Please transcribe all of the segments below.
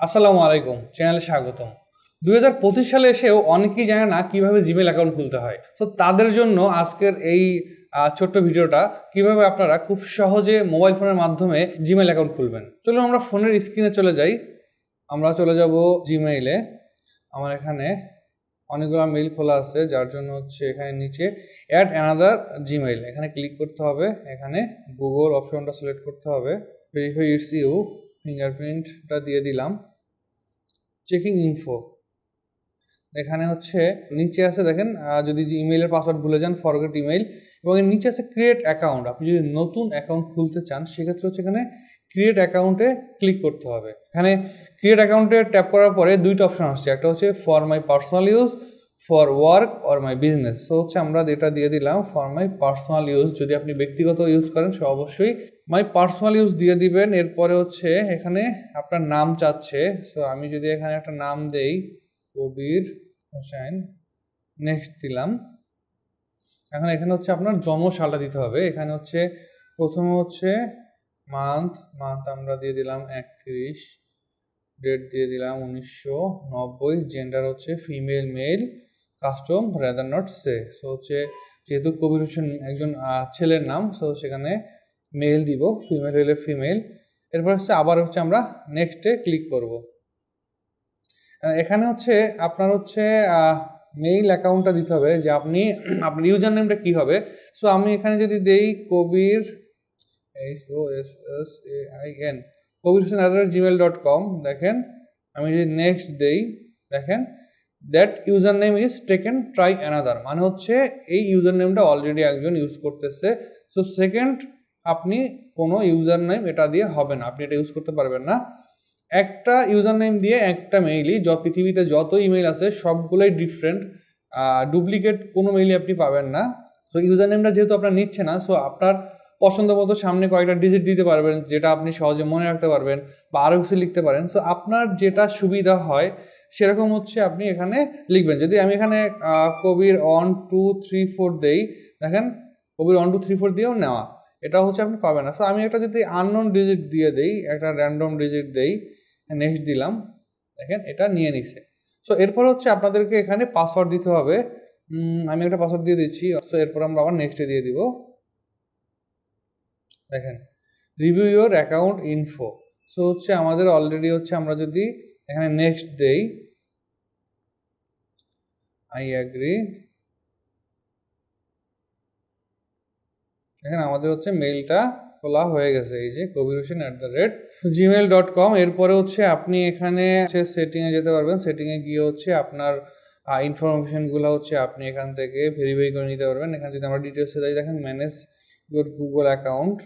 আসসালামু আলাইকুম, চ্যানেলে স্বাগতম। দু হাজার পঁচিশ সালে এসেও অনেকেই জানে না কীভাবে জিমেল অ্যাকাউন্ট খুলতে হয়। তো তাদের জন্য আজকের এই ছোট্ট ভিডিওটা কীভাবে আপনারা খুব সহজে মোবাইল ফোনের মাধ্যমে জিমেল অ্যাকাউন্ট খুলবেন। চলুন আমরা ফোনের স্ক্রিনে চলে যাই। আমরা চলে যাব জিমেইলে আমার এখানে অনেকগুলো মেইল খোলা আছে, যার জন্য হচ্ছে এখানে নিচে অ্যাড অ্যানাদার জিমেইল এখানে ক্লিক করতে হবে। এখানে গুগল অপশনটা সিলেক্ট করতে হবে। ভেরিফাই ইটস ইউ ফিঙ্গারপ্রিন্টটা দিয়ে দিলাম। চেকিং ইনফো এখানে হচ্ছে, নিচে আছে দেখেন যদি ইমেইলের পাসওয়ার্ড ভুলে যান ফরগেট ইমেইল এবং এর নিচে আছে ক্রিয়েট অ্যাকাউন্ট আপনি যদি নতুন অ্যাকাউন্ট খুলতে চান, সেক্ষেত্রে হচ্ছে এখানে ক্রিয়েট অ্যাকাউন্টে ক্লিক করতে হবে। এখানে ক্রিয়েট অ্যাকাউন্টে ট্যাপ করার পরে দুইটা অপশন আসছে। একটা হচ্ছে for my personal use for work or my business so হচ্ছে আমরা এটা দিয়ে দিলাম ফর মাই পার্সোনাল ইউজ যদি আপনি ব্যক্তিগত ইউজ করেন, সে অবশ্যই মাই পার্সোনাল ইউজ দিয়ে দিবেন। এরপরে হচ্ছে এখানে আপনার নাম চাচ্ছে। সো আমি যদি এখানে একটা নাম দেই, কবির হোসেন নেক্সট দিলাম। এখন এখানে হচ্ছে আপনার জন্ম সালটা দিতে হবে। এখানে হচ্ছে প্রথমে হচ্ছে মান্থ মান্থ আমরা দিয়ে দিলাম একত্রিশ। ডেট দিয়ে দিলাম উনিশশো নব্বই। জেন্ডার হচ্ছে female male custom rather not say so হচ্ছে যেহেতু কবির হোসেন একজন ছেলের নাম সো সেখানে মেল দিব ফিমেল হলে ফিমেল এরপর হচ্ছে আবার হচ্ছে আমরা নেক্সটে ক্লিক করব। এখানে হচ্ছে আপনার হচ্ছে মেইল অ্যাকাউন্টটা দিতে হবে যে আপনি, আপনার ইউজার নেমটা কী হবে। সো আমি এখানে যদি দেই Kabir H O S S A I N Kabir Hossain Gmail dot com দেখেন। আমি যদি নেক্সট দেই, দেখেন। That username is taken try another মানে হচ্ছে এই ইউজার নেমটা অলরেডি একজন ইউজ করতেছে। সো সেকেন্ড আপনি কোনো ইউজার নেম এটা দিয়ে হবে না। আপনি এটা ইউজ করতে পারবেন না। একটা ইউজার নেম দিয়ে একটা মেইলই যত পৃথিবীতে যত ইমেল আছে, সবগুলোই ডিফারেন্ট ডুপ্লিকেট কোনো মেইলই আপনি পাবেন না। তো ইউজার নেমটা যেহেতু আপনার নিচ্ছে না সো আপনার পছন্দ মতো সামনে কয়েকটা ডিজিট দিতে পারবেন, যেটা আপনি সহজে মনে রাখতে পারবেন বা আরও কিছু লিখতে পারেন। সো আপনার যেটা সুবিধা হয় সেরকম হচ্ছে আপনি এখানে লিখবেন। যদি আমি এখানে Kabir one two three four দেই, দেখেন, Kabir one two three four দিয়েও নেওয়া। এটা হচ্ছে আপনি পাবেন না। সো আমি একটা যদি আননোন ডিজিট দিয়ে দেই, একটা র্যান্ডম ডিজিট দেই নেক্সট দিলাম, দেখেন, এটা নিয়ে নিছে। সো এরপর হচ্ছে আপনাদেরকে এখানে পাসওয়ার্ড দিতে হবে। আমি একটা পাসওয়ার্ড দিয়ে দিচ্ছি। সো এরপর আমরা আবার নেক্সটে দিয়ে দিব। দেখেন review your account info so হচ্ছে আমাদের অলরেডি হচ্ছে আমরা যদি এখানে নেক্সট দেই। আই অ্যাগ্রি এখানে আমাদের হচ্ছে মেইলটা খোলা হয়ে গেছে, এই যে Kabir Hossain at the rate Gmail dot com এরপরে হচ্ছে আপনি এখানে সেটিংয়ে যেতে পারবেন। সেটিংয়ে গিয়ে হচ্ছে আপনার ইনফরমেশনগুলো হচ্ছে আপনি এখান থেকে ভেরিফাই করে নিতে পারবেন। এখানে যদি আমরা ডিটেলসে যাই, দেখেন ম্যানেজ ইউর গুগল অ্যাকাউন্ট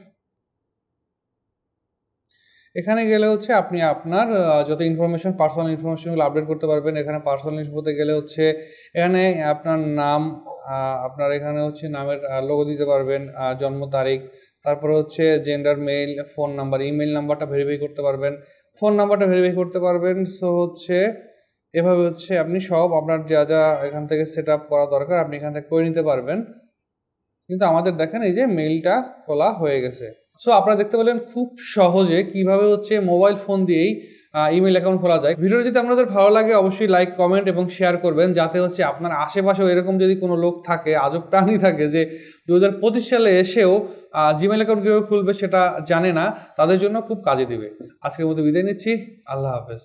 এখানে গেলে হচ্ছে আপনি আপনার যত ইনফরমেশন পার্সোনাল ইনফরমেশনগুলো আপডেট করতে পারবেন। এখানে পার্সোনাল ইনফোতে গেলে হচ্ছে এখানে আপনার নাম আপনার এখানে হচ্ছে নামের লোগো দিতে পারবেন জন্ম তারিখ। তারপরে হচ্ছে gender mail phone number email নাম্বারটা ভেরিফাই করতে পারবেন। ফোন নাম্বারটা ভেরিফাই করতে পারবেন। সো হচ্ছে এভাবে হচ্ছে আপনি সব আপনার যা যা এখান থেকে সেট আপ করা দরকার আপনি এখান থেকে করে নিতে পারবেন। কিন্তু আমাদের দেখেন এই যে মেইলটা খোলা হয়ে গেছে। সো আপনারা দেখতে পেলেন খুব সহজে কীভাবে হচ্ছে মোবাইল ফোন দিয়েই ইমেল অ্যাকাউন্ট খোলা যায়। ভিডিও যদি আপনাদের ভালো লাগে, অবশ্যই লাইক কমেন্ট এবং শেয়ার করবেন, যাতে হচ্ছে আপনার আশেপাশেও এরকম যদি কোনো লোক থাকে, আজব প্রাণী থাকে যে দু হাজার পঁচিশ সালে এসেও জিমেল অ্যাকাউন্ট কীভাবে খুলবে সেটা জানে না, তাদের জন্য খুব কাজে দেবে। আজকের মতো বিদায় নিচ্ছি। আল্লাহ হাফেজ।